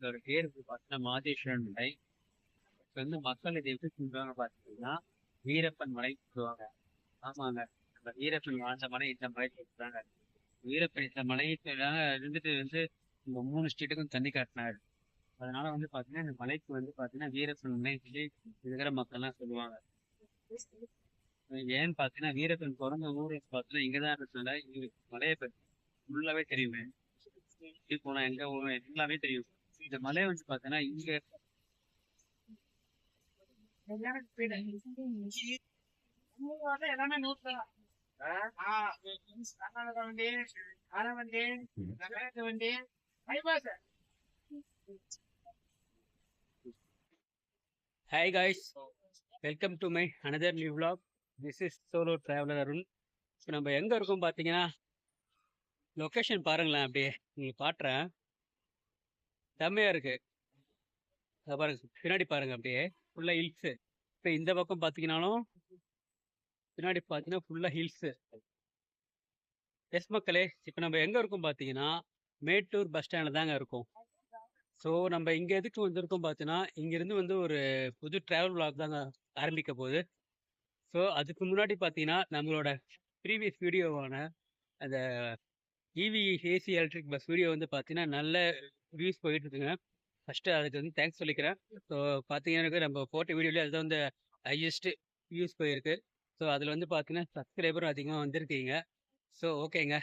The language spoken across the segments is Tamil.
இதோட பேர் பார்த்தீங்கன்னா மாதேஸ்வரன் மலை. இப்போ வந்து மக்கள் இதை எப்படி சொல்றாங்க பார்த்தீங்கன்னா வீரப்பன் மலை சொல்லுவாங்க. ஆமாங்க. நம்ம வீரப்பன் வாழ்ந்த மலை இந்த மலை சொல்றாங்க. வீரப்பன் இந்த மலை இருந்துட்டு வந்து இந்த மூணு ஸ்டேட்டுக்கும் தண்ணி காட்டினாரு. அதனால வந்து பாத்தீங்கன்னா இந்த மலைக்கு வந்து பாத்தீங்கன்னா வீரப்பன் மலை சொல்லி இருக்கிற மக்கள்லாம் சொல்லுவாங்க. ஏன்னு பாத்தீங்கன்னா வீரப்பன் பிறந்த ஊர் பாத்தீங்கன்னா இங்கதான் இருக்கிறதுனால மலையை பத்தி ஃபுல்லாவே தெரியுமே. போனா எங்க ஊர் எல்லாமே தெரியும். இந்த மலை வந்து பாத்தீங்கன்னா இங்க எல்லாமே நூறு கர்நாடகா வண்டி வண்டி நகரத்து வண்டி bypass hi guys welcome to my another new vlog this is solo traveller Arun இப்போ நம்ம எங்கே இருக்கோம் பார்த்தீங்கன்னா லொக்கேஷன் பாருங்களேன் அப்படியே நீங்கள் காட்டுறேன். செம்மையாக இருக்கு. பாருங்க பின்னாடி பாருங்க அப்படியே. ஃபுல்லாக ஹில்ஸு இப்போ இந்த பக்கம் பார்த்தீங்கன்னாலும் பின்னாடி பார்த்தீங்கன்னா ஃபுல்லாக ஹில்ஸு எஸ் மக்களே இப்போ நம்ம எங்கே இருக்கோம் பார்த்தீங்கன்னா மேட்டூர் பஸ் ஸ்டாண்டில் தாங்க இருக்கும். ஸோ நம்ம இங்கே எதுக்கு வந்திருக்கோம் பார்த்தீங்கன்னா இங்கேருந்து வந்து ஒரு புது ட்ராவல் vlog தாங்க ஆரம்பிக்க போகுது. ஸோ அதுக்கு முன்னாடி பார்த்தீங்கன்னா நம்மளோட ப்ரீவியஸ் வீடியோவான அந்த EV AC electric bus video வந்து பார்த்தீங்கன்னா நல்ல வியூஸ் போயிட்டு இருக்குங்க ஃபஸ்ட்டு அதுக்கு வந்து தேங்க்ஸ் சொல்லிக்கிறேன். ஸோ பார்த்தீங்கன்னா நம்ம போட்ட வீடியோவில் அதுதான் வந்து ஹையஸ்ட்டு வியூஸ் போயிருக்கு. ஸோ அதில் வந்து பார்த்தீங்கன்னா சப்ஸ்கிரைபரும் அதிகமாக வந்திருக்கீங்க. ஸோ ஓகேங்க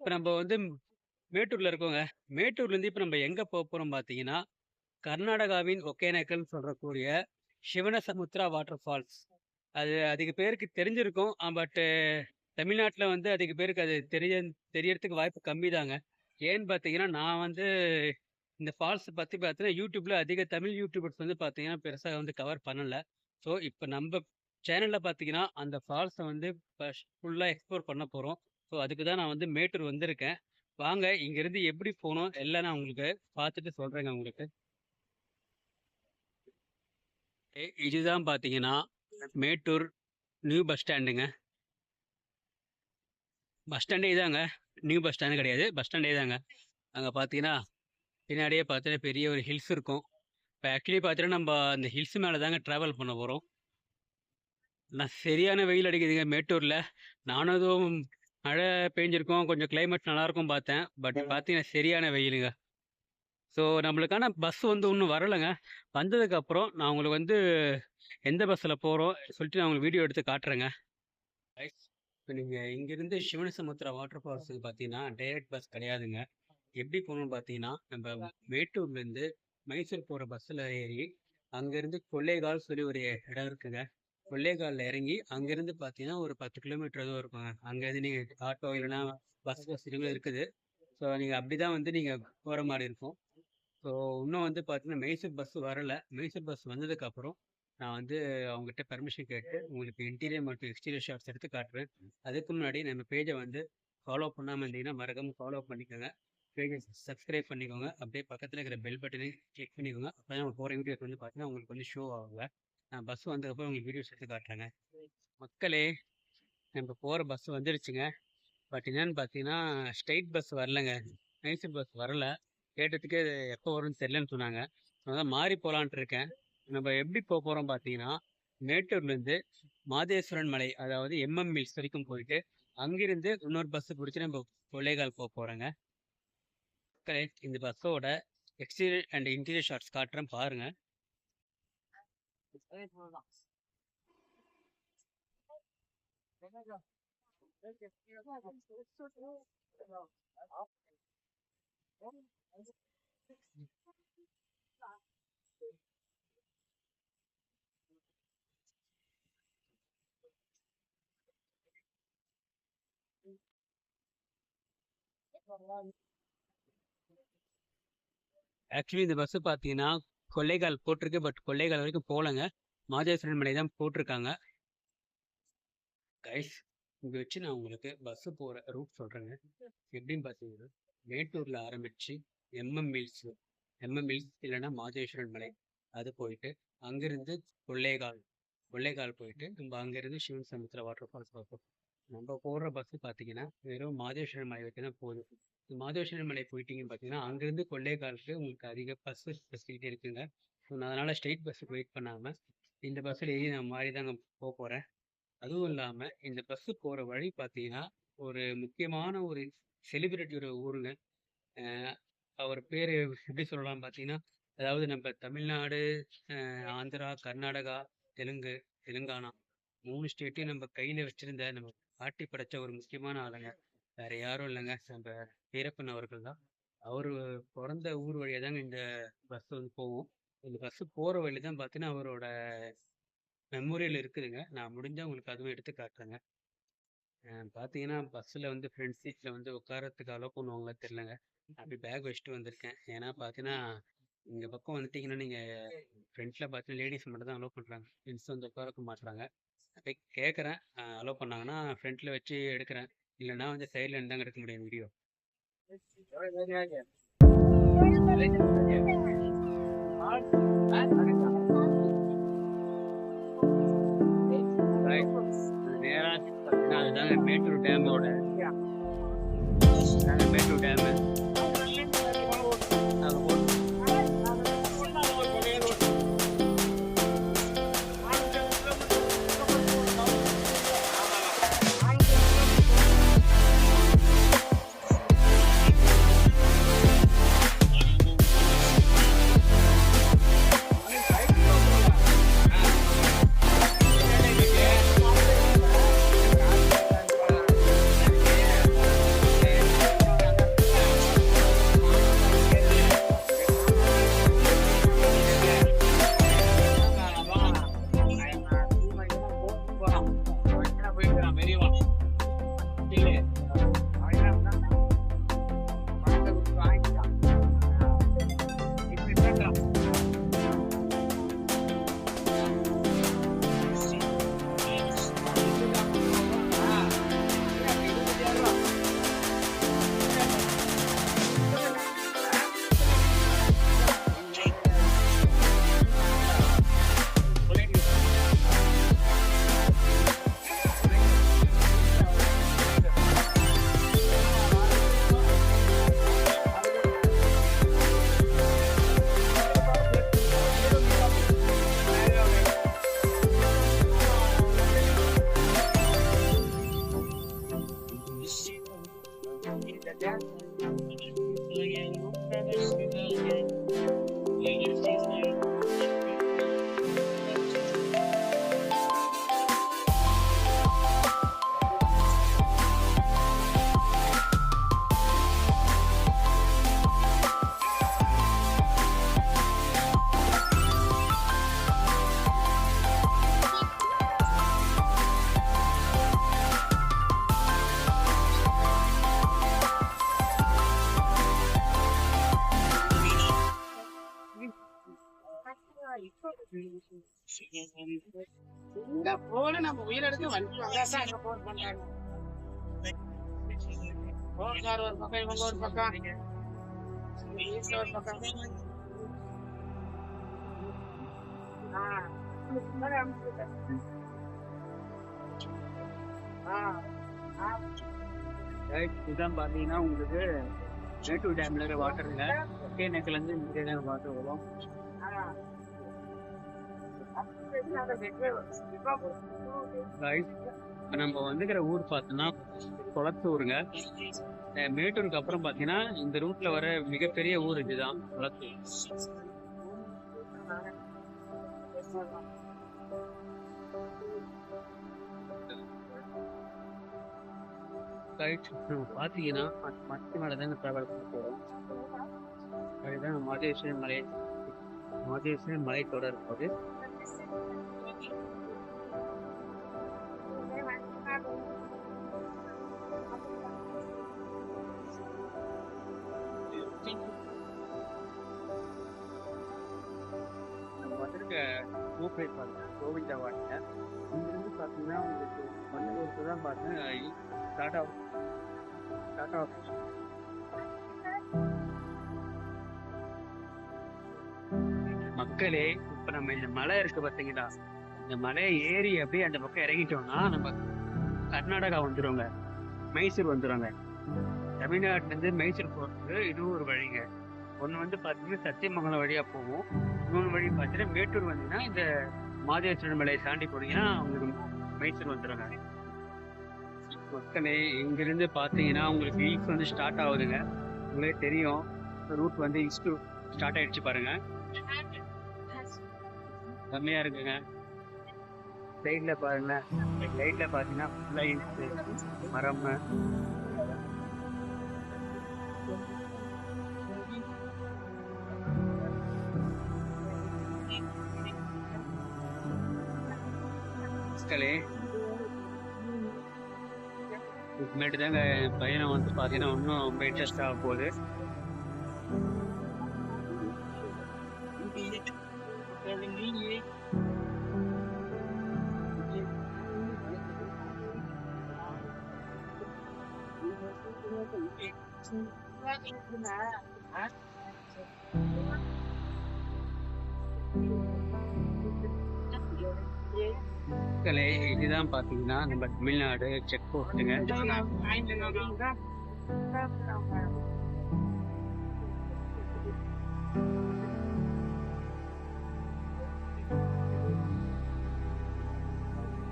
இப்போ நம்ம வந்து மேட்டூரில் இருக்கோங்க. மேட்டூர்லேருந்து இப்போ நம்ம எங்கே போக போகிறோம் பார்த்தீங்கன்னா கர்நாடகாவின் ஒகேனக்கல் சொல்கிறக்கூடிய சிவனசமுத்ரா வாட்டர் ஃபால்ஸ் அது அதிக பேருக்கு தெரிஞ்சிருக்கும். பட்டு தமிழ்நாட்டில் வந்து அதிக பேருக்கு அது தெரிய தெரியறதுக்கு வாய்ப்பு கம்மி தாங்க ஏன்னு பார்த்தீங்கன்னா நான் வந்து இந்த ஃபால்ஸ் பற்றி பார்த்தீங்கன்னா யூடியூப்பில் அதிக தமிழ் யூடியூபர்ஸ் வந்து பார்த்தீங்கன்னா பெருசாக வந்து கவர் பண்ணலை. ஸோ இப்போ நம்ம சேனலில் பார்த்தீங்கன்னா அந்த ஃபால்ஸை வந்து ஃபுல்லாக எக்ஸ்ப்ளோர் பண்ண போகிறோம் ஸோ அதுக்கு தான் நான் வந்து மேட்டூர் வந்திருக்கேன். வாங்க இங்கேருந்து எப்படி போகணும் எல்லாம் நான் உங்களுக்கு பார்த்துட்டு சொல்கிறேங்க உங்களுக்கு. ஏ- இதுதான் பார்த்தீங்கன்னா மேட்டூர் நியூ பஸ் ஸ்டாண்டுங்க. பஸ் ஸ்டாண்டே இதாங்க. நியூ பஸ் ஸ்டாண்டு கிடையாது. பஸ் ஸ்டாண்டே தாங்க. அங்கே பார்த்தீங்கன்னா பின்னாடியே பார்த்தீங்கன்னா பெரிய ஒரு ஹில்ஸ் இருக்கும். இப்போ ஆக்சுவலி பார்த்தீங்கன்னா நம்ம அந்த ஹில்ஸ் மேலே தாங்க ட்ராவல் பண்ண போகிறோம் நான் சரியான வெயில் அடிக்குதுங்க மேட்டூரில். நானும் எதுவும் மழை பெஞ்சிருக்கும். கொஞ்சம் கிளைமேட் நல்லாயிருக்கும் பார்த்தேன். பட் பார்த்தீங்கன்னா சரியான வெயிலுங்க. ஸோ நம்மளுக்கான பஸ் வந்து இன்னும் வரலைங்க. வந்ததுக்கப்புறம் நான் உங்களுக்கு வந்து எந்த பஸ்ஸில் போகிறோம் சொல்லிட்டு நான் உங்களுக்கு வீடியோ எடுத்து காட்டுறேங்க. இப்போ நீங்கள் இங்கேருந்து சிவனசமுத்திரா வாட்டர் ஃபால்ஸுக்கு பார்த்தீங்கன்னா டைரக்ட் பஸ் கிடையாதுங்க. எப்படி போகணும்னு பார்த்தீங்கன்னா நம்ம மேட்டூர்லேருந்து மைசூர் போகிற பஸ்ஸில் ஏறி அங்கேருந்து கொள்ளைகால் சொல்லி ஒரு இடம் இருக்குங்க. கொள்ளைகாலில் இறங்கி அங்கேருந்து பார்த்தீங்கன்னா ஒரு பத்து கிலோமீட்டர் எதுவும் இருக்குங்க அங்கேருந்து நீங்கள் ஆட்டோ இல்லைன்னா பஸ் வசதிகளும் இருக்குது. ஸோ நீங்கள் அப்படி தான் வந்து நீங்கள் போகிற மாதிரி இருக்கும். ஸோ இன்னும் வந்து பார்த்தீங்கன்னா மைசூர் பஸ் வரலை. மைசூர் பஸ் வந்ததுக்கப்புறம் நான் வந்து அவங்ககிட்ட பெர்மிஷன் கேட்டு உங்களுக்கு இன்டீரியர் மற்றும் எக்ஸ்டீரியர் ஷாட்ஸ் எடுத்து காட்டுறேன். அதுக்கு முன்னாடி நம்ம பேஜை வந்து ஃபாலோ பண்ணாமல் இருந்தீங்கன்னா மறக்காம ஃபாலோ பண்ணிக்கோங்க. பேஜை சப்ஸ்கிரைப் பண்ணிக்கோங்க. அப்படியே பக்கத்தில் இருக்கிற பெல் பட்டனை கிளிக் பண்ணிக்கோங்க. அப்போ தான் போகிற வீடியோஸ் வந்து பார்த்தீங்கன்னா உங்களுக்கு வந்து ஷோ ஆகுங்க. நான் பஸ் வந்ததுக்கப்புறம் உங்களுக்கு வீடியோஸ் எடுத்து காட்டுறேங்க. மக்களே நம்ம போகிற பஸ் வந்துடுச்சுங்க பட் என்னன்னு பார்த்தீங்கன்னா ஸ்ட்ரைட் பஸ் வரலங்க. மைசூர் பஸ் வரல. கேட்டதுக்கு எப்போ வரும்னு தெரியலன்னு சொன்னாங்க. அதான் மாறி போகலான்ட்டு இருக்கேன். நம்ம எப்படி போக போகிறோம் பார்த்தீங்கன்னா மேட்டூர்லேருந்து மாதேஸ்வரன் மலை அதாவது எம்எம் மில்ஸ் வரைக்கும் போயிட்டு அங்கிருந்து இன்னொரு பஸ் பிடிச்சி நம்ம கொள்ளைகால் போக போகிறோங்க இந்த பஸ்ஸோட எக்ஸ்டீரியர் அண்ட் இன்டீரியர் ஷார்ட்ஸ் காட்டுறேன் பாருங்க. ஆக்சுவலி இந்த பஸ் பார்த்தீங்கன்னா கொள்ளைகால் போட்டிருக்கு பட் கொள்ளைகால் வரைக்கும் போகலங்க. மாதேஸ்வரன் மலை தான் போட்டிருக்காங்க. கைஸ் இங்கே வச்சு நான் உங்களுக்கு பஸ்ஸு போகிற ரூட் சொல்கிறேங்க எப்படின்னு பார்த்தீங்கன்னா மேட்டூரில் ஆரம்பித்து எம்எம் மில்ஸ் எம்எம் மில்ஸ் இல்லைன்னா மாதேஸ்வரன் மலை அது போயிட்டு அங்கேருந்து கொள்ளைகால் கொள்ளைகால் போயிட்டு நம்ம அங்கேருந்து சிவன் சமுத்திர வாட்டர் ஃபால்ஸ் பார்ப்போம். நம்ம போடுற பஸ்ஸு பார்த்தீங்கன்னா வெறும் மாதேஸ்வரன் மலை வரைக்கும் தான் போகுது மாதேஸ்வரன் மலை போயிட்டீங்கன்னு பார்த்தீங்கன்னா, அங்கேருந்து கொள்ளைக்காலுக்கு உங்களுக்கு அதிக பஸ் ஃபெசிலிட்டி இருக்குங்க. ஸோ நான் ஸ்ட்ரெயிட் பஸ்ஸுக்கு வெயிட் பண்ணாமல் இந்த பஸ்ஸில் ஏறி நான் மாறி போக போகிறேன் அதுவும் இல்லாமல் இந்த பஸ்ஸு போகிற வழி பார்த்தீங்கன்னா, ஒரு முக்கியமான ஒரு செலிபிரிட்டியோட ஊருங்க. அவர் பேர் எப்படி சொல்லலாம் பார்த்தீங்கன்னா, அதாவது நம்ம தமிழ்நாடு, ஆந்திரா, கர்நாடகா, தெலுங்கு, தெலுங்கானா மூணு ஸ்டேட்டையும் நம்ம கையில் வச்சுருந்த நம்ம ஆட்டி படைச்ச ஒரு முக்கியமான ஆளுங்க. வேற யாரும் இல்லைங்க நம்ம வீரப்பன் அவர்கள் தான். அவர் பிறந்த ஊர் வழியாக தாங்க இந்த பஸ் வந்து போகும். இந்த பஸ் போகிற வழி தான் பார்த்தீங்கன்னா, அவரோட மெமோரியல் இருக்குதுங்க. நான் முடிஞ்சால் உங்களுக்கு அதுவும் எடுத்து காட்டுறேங்க. பார்த்தீங்கன்னா, பஸ்ஸில் வந்து ஃப்ரண்ட் சீட்டில் வந்து உட்காரத்துக்கு அலோ பண்ணுவாங்களா தெரிலங்க அப்படி பேக் வச்சுட்டு வந்திருக்கேன். ஏன்னா பார்த்தீங்கன்னா, இந்த பக்கம் வந்துட்டீங்கன்னா, நீங்கள் ஃப்ரண்ட்ல பார்த்தீங்கன்னா லேடீஸ் மட்டும் தான் அலோவ் பண்ணுறாங்க ஜென்ஸ் வந்து உட்காரக்க மாட்டுறாங்க போய் கேட்குறேன் அலோவ் பண்ணாங்கன்னா ஃப்ரெண்ட்ல வச்சு எடுக்கிறேன். இல்லைன்னா வந்து சைட்ல இருந்து தாங்க எடுக்க முடியும் வீடியோ. நேராக பார்த்தீங்கன்னா, அதுதாங்க Mettur டேமோட Mettur dam. in the darkness. So just keep going and look further, keep going you இந்த போன நம்ம உயிரெடுத்து வண்டி வந்தாதான் அங்க போன் பண்றாங்க போன்கார் ஒரு பக்கம் இவங்க ஒரு பக்கம். வீட்டுல ஒரு பக்கம். இதுதான் பார்த்தீங்கன்னா, உங்களுக்கு மேட்டூர் டேம்ல வாட்டருங்க. ஒகேனக்கல்லேருந்து இங்கே தாங்க வாட்டர் வரும். நம்ம வந்துக்கிற ஊர் பார்த்தோன்னா குளத்தூருங்க மேட்டூருக்கு அப்புறம் பார்த்தீங்கன்னா, இந்த ரூட்ல வர மிகப்பெரிய ஊர் இதுதான் குளத்தூர் பார்த்தீங்கன்னா, ம மலை தான் தாங்க ட்ராவல் பண்ண போறோம். அதுதான் மாதேஸ்வரன் மலை. மாதேஸ்வரன் மலைத்தொடர் அது. வந்திருக்க கோபுரை பாருங்க. கோவிந்தவாடிங்க. இங்கிருந்து பார்த்தீங்கன்னா, உங்களுக்கு வண்டலூருக்கு தான் பார்த்தீங்கன்னா, டாடா டாடா ஆஃபீஸ். மக்களே, இப்ப நம்ம இந்த மலை இருக்கு பார்த்தீங்களா? இந்த மலையை ஏறி அப்படியே அந்த பக்கம் இறங்கிட்டோம்னா, நம்ம கர்நாடகா வந்துருங்க. மைசூர் வந்துருங்க. தமிழ்நாட்டிலேருந்து மைசூர் போகிறதுக்கு இதுவும் ஒரு வழிங்க ஒன்று வந்து பார்த்தீங்கன்னா சத்தியமங்கலம் வழியாக போகும் இன்னொன்று வழி பார்த்தீங்கன்னா மேட்டூர் வந்தீங்கன்னா இந்த மாதேஸ்வரன் மலையை தாண்டி போனீங்கன்னா உங்களுக்கு மைசூர் வந்துடுங்க மக்களே இங்கிருந்து பார்த்தீங்கன்னா உங்களுக்கு ஹில்ஸ் வந்து ஸ்டார்ட் ஆகுதுங்க உங்களே தெரியும் ரூட் வந்து ஹில்ஸ் ஸ்டார்ட் ஆயிடுச்சு பாருங்க செம்மையா இருக்குங்க. சைட்ல பாருங்க. லைட்ல பாத்தீங்கன்னா ஃபுல்லா ஹில்ஸ் மரம். மக்களே இதுமேட்டு தாங்க பையனை வந்து பார்த்தீங்கன்னா இன்னும் ரொம்ப இன்ட்ரெஸ்ட் ஆக போகுது. மக்களே இதுதான் பார்த்தீங்கன்னா நம்ம தமிழ்நாடு செக் போஸ்ட்டுங்க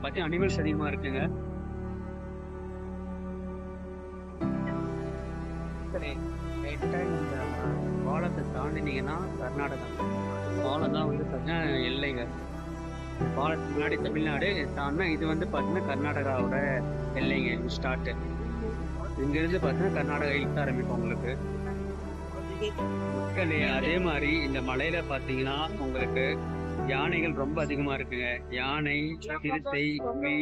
பார்த்தீங்கன்னா அனிமல்ஸ் அதிகமாக இருக்குங்க. தாண்டினீங்கன்னா கர்நாடகா. பாலம் தான் வந்து பார்த்தீங்கன்னா எல்லைங்க. பாலத்துக்கு முன்னாடி தமிழ்நாடு தாண்டினா இது வந்து பார்த்தீங்கன்னா கர்நாடகாவோட எல்லைங்க இது ஸ்டார்ட்டு இங்கேருந்து பார்த்தீங்கன்னா கர்நாடகா இழுக்க ஆரம்பிக்கும் உங்களுக்கு. மக்களே அதே மாதிரி இந்த மலையில பார்த்தீங்கன்னா உங்களுக்கு யானைகள் ரொம்ப அதிகமா இருக்குங்க. யானை சிறுத்தை புலி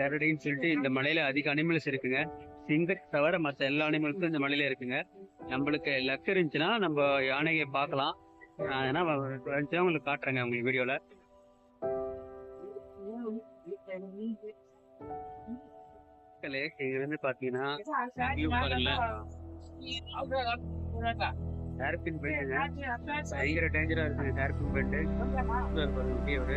கரடின்னு சொல்லிட்டு இந்த மலையில அதிக அனிமல்ஸ் இருக்குங்க. சிங்கத்தை தவிர மற்ற எல்லா அனிமல்ஸும் இந்த மலையில இருக்குங்க. நம்மளுக்கு லக் இருந்துச்சுன்னா நம்ம யானையை பார்க்கலாம். நான் வேணா வந்துச்சுன்னா உங்களுக்கு காட்டுறேங்க உங்களுக்கு வீடியோல. வந்து பாத்தீங்கன்னா ஹேர்பின் பெல்ட்டுங்க பயங்கர டேஞ்சரா இருக்குங்க ஹேர்பின் பெல்ட்டு அப்படியே ஒரு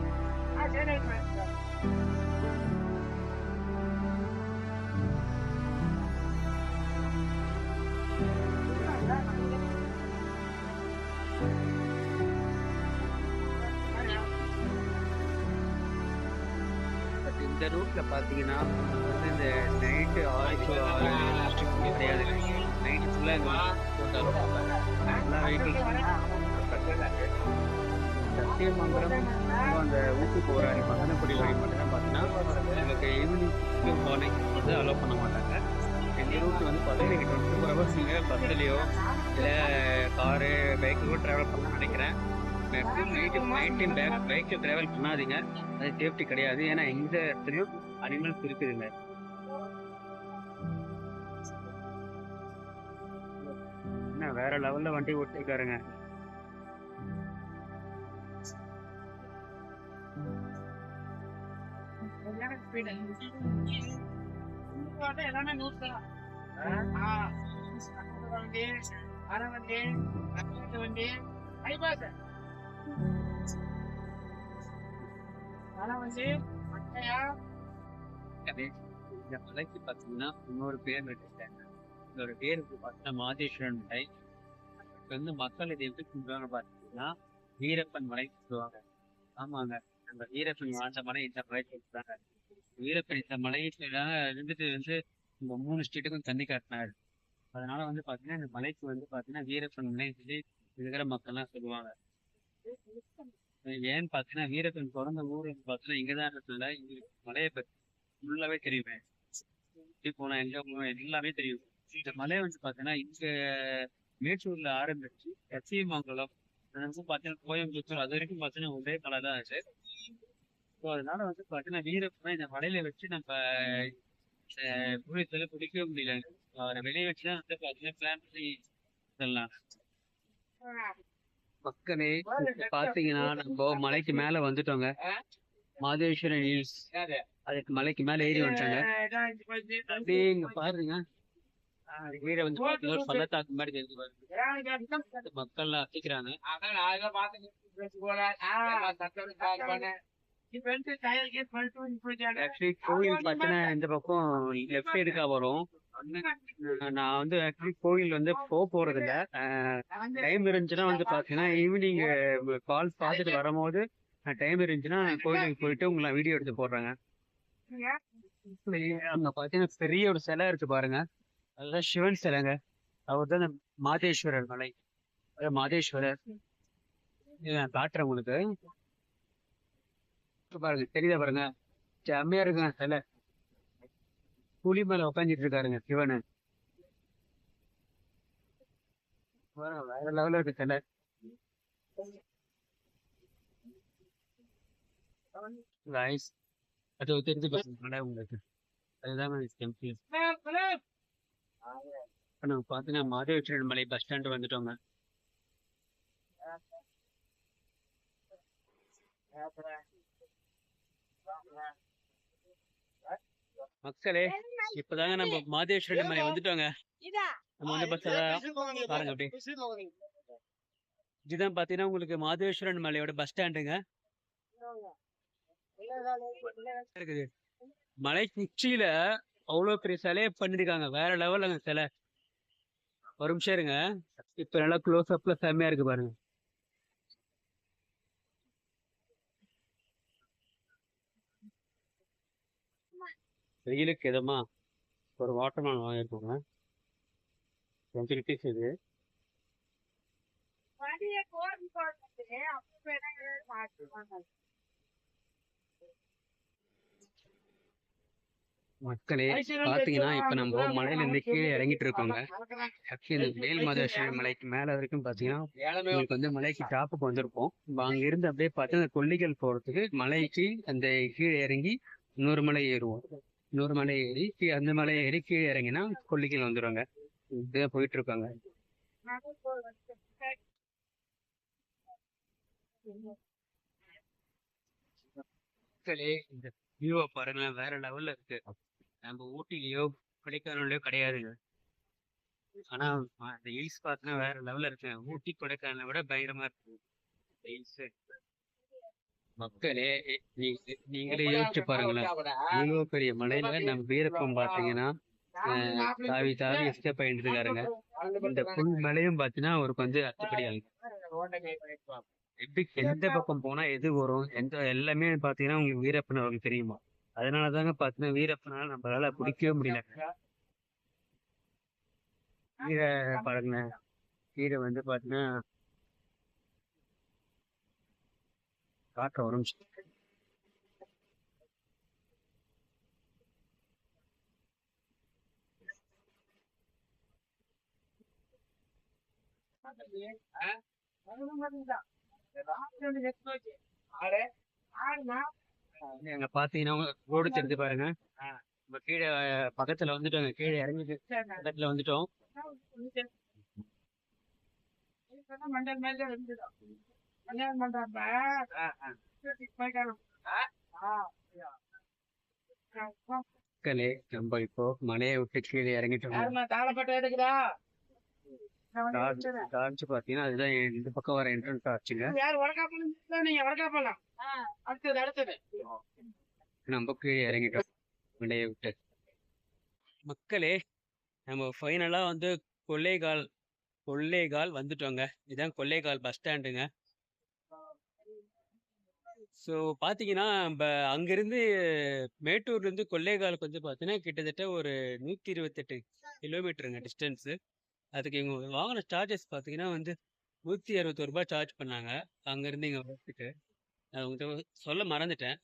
இந்த ரூட்ல பாத்தீங்கன்னா வந்து இந்த நைட்டு ஆறு ரெஸ்ட்ரிக்ஷன் கிடையாது நைட்டு ஃபுல்லாக இங்க போட்டாலும் எல்லா சத்தியமங்கலம் அந்த ஊட்டி போராடி மதனப்படி வழி மட்டும்தான் பார்த்தீங்கன்னா எனக்கு ஈவினிங் மார்னிங் வந்து அலோவ் பண்ண மாட்டாங்க. எங்கள் ரூட் வந்து பார்த்தீங்கன்னா எனக்கு டுவெண்ட்டி ஃபோர் ஹவர்ஸ் நீங்கள் இல்லை காரு பைக்கோ ட்ராவல் பண்ண நினைக்கிறேன். மேக்ஸிமம் நைட்டு நைட்டின் பேக் பைக்கில் ட்ராவல் பண்ணாதீங்க. அது சேஃப்டி கிடையாது. ஏன்னா எந்த இடத்துலையும் அனிமல்ஸ் இருக்குதுங்க. என்ன வேற லெவலில் வண்டி ஓட்டிருக்காருங்க. எல்லாமே நியூஸ் தான். வண்டி அரை வண்டி அரை வண்டி ஐபாஸ் அரை வண்டி மட்டையா அதே இந்த மலைக்கு பார்த்தீங்கன்னா இன்னொரு பேர் வச்சுட்டாங்க இதோட பேர் பார்த்தீங்கன்னா மாதேஸ்வரன் மலை. வந்து மக்கள் இதை எப்படி சொல்லுவாங்க பார்த்தீங்கன்னா வீரப்பன் மலை சொல்லுவாங்க. ஆமாங்க. அந்த வீரப்பன் வாழ்ந்த மலை இந்த மலை சொல்றாங்க வீரப்பன் இந்த மலையில இருந்துட்டு வந்து இந்த மூணு ஸ்டேட்டுக்கும் தண்ணி காட்டினாரு. அதனால வந்து பாத்தீங்கன்னா இந்த மலைக்கு வந்து பாத்தீங்கன்னா வீரப்பன் மலை சொல்லி இருக்கிற மக்கள்லாம் சொல்லுவாங்க. ஏன்னு பாத்தீங்கன்னா வீரப்பன் பிறந்த ஊர் பார்த்தீங்கன்னா இங்கதான் இருக்கிறதுல இங்க மலையை பத்தி ஃபுல்லாவே தெரியுமே. எப்படி போனா எங்க எல்லாமே தெரியும். இந்த மலை வந்து பாத்தீங்கன்னா இங்க மேட்டூர்ல ஆரம்பிச்சு கச்சிமங்கலம் மங்கலம் பாத்தீங்கன்னா கோயம்புத்தூர் அது வரைக்கும் பாத்தீங்கன்னா ஒரே கலை தான் இருக்கு ஸோ அதனால வந்து பார்த்தீங்கன்னா வீரப்பனை இந்த மலையில வச்சு நம்ம புரியத்துல பிடிக்கவே முடியல. அவரை வெளியே வச்சு தான் வந்து பார்த்தீங்கன்னா பிளான் பண்ணி இதெல்லாம் மக்களே பாத்தீங்கன்னா நம்ம மலைக்கு மேல வந்துட்டோங்க. மாதேஸ்வரன் ஹில்ஸ். அதுக்கு மலைக்கு மேல ஏறி வந்துட்டாங்க. அப்படியே இங்க பாருங்க. வீட வந்து பள்ளத்தாக்கு மாதிரி தெரிஞ்சு பாருங்க. மக்கள் அசைக்கிறாங்க. ஆக்சுவலி கோயில் பாத்தீங்கன்னா இந்த பக்கம் லெஃப்ட் சைடுக்கா வரும். நான் வந்து ஆக்சுவலி கோயில் வந்து போக போறது இல்ல. டைம் இருந்துச்சுன்னா வந்து பாத்தீங்கன்னா ஈவினிங் கால் பார்த்துட்டு வரும்போது டைம் இருந்துச்சுன்னா கோயிலுக்கு போயிட்டு உங்களை வீடியோ எடுத்து போடுறாங்க. அங்க பாத்தீங்கன்னா பெரிய ஒரு சிலை இருக்கு பாருங்க. அதுதான் சிவன் சிலைங்க. அவர் தான் மாதேஸ்வரர் மலை. மாதேஸ்வரர். நான் காட்டுறேன் உங்களுக்கு. பாருங்க தெரியுதா பாருங்க? செம்மையா இருக்குங்க சிலை. புலி மேல உட்காந்துட்டு இருக்காருங்க சிவனு. வேற லெவல்ல இருக்கு சிலை. அது தெரிஞ்சு பாருங்க உங்களுக்கு. அதுதான் பார்த்தீங்கன்னா மாதேஸ்வரன் மலை பஸ் ஸ்டாண்ட் வந்துட்டோங்க. மக்களே இப்பதாங்க நம்ம மாதேஸ்வரன் மலை வந்துட்டோங்க. நம்ம வந்து பஸ் பாருங்க அப்படியே இதுதான் பாத்தீங்கன்னா உங்களுக்கு மாதேஸ்வரன் மலையோட பஸ் ஸ்டாண்டுங்க இருக்குது. மலை உச்சியில அவ்வளவு பெரிய சிலையை பண்ணிருக்காங்க. வேற லெவல்ல சிலை. ஒரு நிமிஷம் இருங்க. இப்ப நல்லா க்ளோஸ் அப்ல செம்மையா இருக்கு பாருங்க. வெயிலுக்கு இதமா ஒரு வாட்டர் மேன் வாங்கியிருக்கோங்க. டுவெண்ட்டி ருபீஸ் இது. மக்களே பாத்தீங்கன்னா இப்ப நம்ம மலையில இருந்து கீழே இறங்கிட்டு இருக்கோங்க. இந்த மேல் மாதேஸ்வரன் மலைக்கு மேல வரைக்கும் பாத்தீங்கன்னா உங்களுக்கு வந்து மலைக்கு டாப்புக்கு வந்திருப்போம் அங்க இருந்து அப்படியே பார்த்து அந்த கொல்லிகள் போறதுக்கு மலைக்கு அந்த கீழே இறங்கி இன்னொரு மலை ஏறுவோம். இன்னொரு மலை ஏறி அந்த மலை ஏறி கீழே இறங்கினா கொல்லிகள் வந்துருவாங்க. இதுதான் போயிட்டு இருக்காங்க மக்களே இந்த வியூவை பாருங்களேன். வேற லெவல்ல இருக்கு. நம்ம ஊட்டிலயோ கொடைக்கானலையோ கிடையாதுங்க ஆனா இந்த ஹில்ஸ் பார்த்தா வேற லெவல்ல இருக்கு. ஊட்டி கொடைக்கானலை விட பயங்கரமா இருக்கு. ஹில்ஸ் மக்களே நீங்களே யோசிச்சு பாருங்களேன். இவ்வளவு பெரிய மலையில நம்ம வீரப்பம் பாத்தீங்கன்னா தாவி தாவி எஸ்கேப் பண்ணிட்டு இருக்காருங்க. இந்த புல் மலையும் பாத்தீங்கன்னா அவருக்கு வந்து அத்துப்படி ஆகுது எப்படி எந்த பக்கம் போனா எது வரும் எந்த எல்லாமே பாத்தீங்கன்னா உங்களுக்கு வீரப்பன் அவருக்கு தெரியுமா? அதனாலதாங்க பாத்தீங்கன்னா வீரப்பனால நம்மளால பிடிக்கவே முடியல. கீரை பாருங்க கீரை வந்து பாத்தீங்கன்னா காட்ட ஒரு நிமிஷம். அங்க பாத்தீங்கன்னா ரோடு தெரிஞ்சு பாருங்க. நம்ம கீழே பக்கத்துல வந்துட்டோங்க கீழே இறங்கிட்டு பக்கத்துல வந்துட்டோம். மண்டல் மேல இருந்துடும் கல்யாணம் மக்களே நம்ம இப்போ மலையை விட்டு கீழே இறங்கிட்டோம் தாளப்பட்ட எடுக்குதா காமிச்சு பாத்தீங்கன்னா அதுதான் இந்த பக்கம் வர என்ட்ரன்ஸ் ஆச்சுங்க யார் வடக்காப்பழம் நீங்க வடக்காப்பழம் அடுத்தது அடுத்தது நம்ம கீழே இறங்கிட்டோம் மலையை விட்டு மக்களே நம்ம ஃபைனலா வந்து கொல்லேகால் கொல்லேகால் வந்துட்டோங்க. இதான் கொல்லேகால் பஸ் ஸ்டாண்டுங்க ஸோ பார்த்தீங்கன்னா நம்ம அங்கேருந்து மேட்டூர்லேருந்து கொல்லேகாலுக்கு வந்து பார்த்தீங்கன்னா கிட்டத்தட்ட ஒரு நூற்றி இருபத்தெட்டு கிலோமீட்டருங்க டிஸ்டன்ஸு. அதுக்கு எங்கள் வாங்கின சார்ஜஸ் பார்த்தீங்கன்னா வந்து நூற்றி அறுபத்தோரு ரூபாய் சார்ஜ் பண்ணாங்க. அங்கேருந்து இங்கே வரத்துக்கு நான் உங்கள்கிட்ட சொல்ல மறந்துட்டேன்.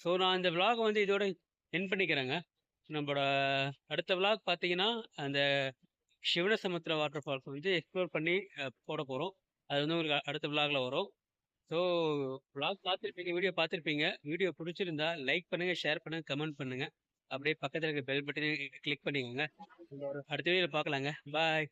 ஸோ நான் இந்த விலாகை வந்து இதோட என் பண்ணிக்கிறேங்க. நம்மளோட அடுத்த விலாக் பார்த்தீங்கன்னா அந்த சிவனசமுத்திர வாட்டர் ஃபால்ஸ் வந்து எக்ஸ்ப்ளோர் பண்ணி போட போகிறோம் அது வந்து உங்களுக்கு அடுத்த விலாகில் வரும். ஸோ vlog பார்த்துருப்பீங்க வீடியோ பார்த்துருப்பீங்க. வீடியோ பிடிச்சிருந்தா லைக் பண்ணுங்கள் ஷேர் பண்ணுங்கள் கமெண்ட் பண்ணுங்கள் அப்படியே பக்கத்தில் இருக்க பெல் பட்டனை கிளிக் பண்ணிக்கோங்க. அடுத்த வீடியோவில் பார்க்கலாங்க. பாய்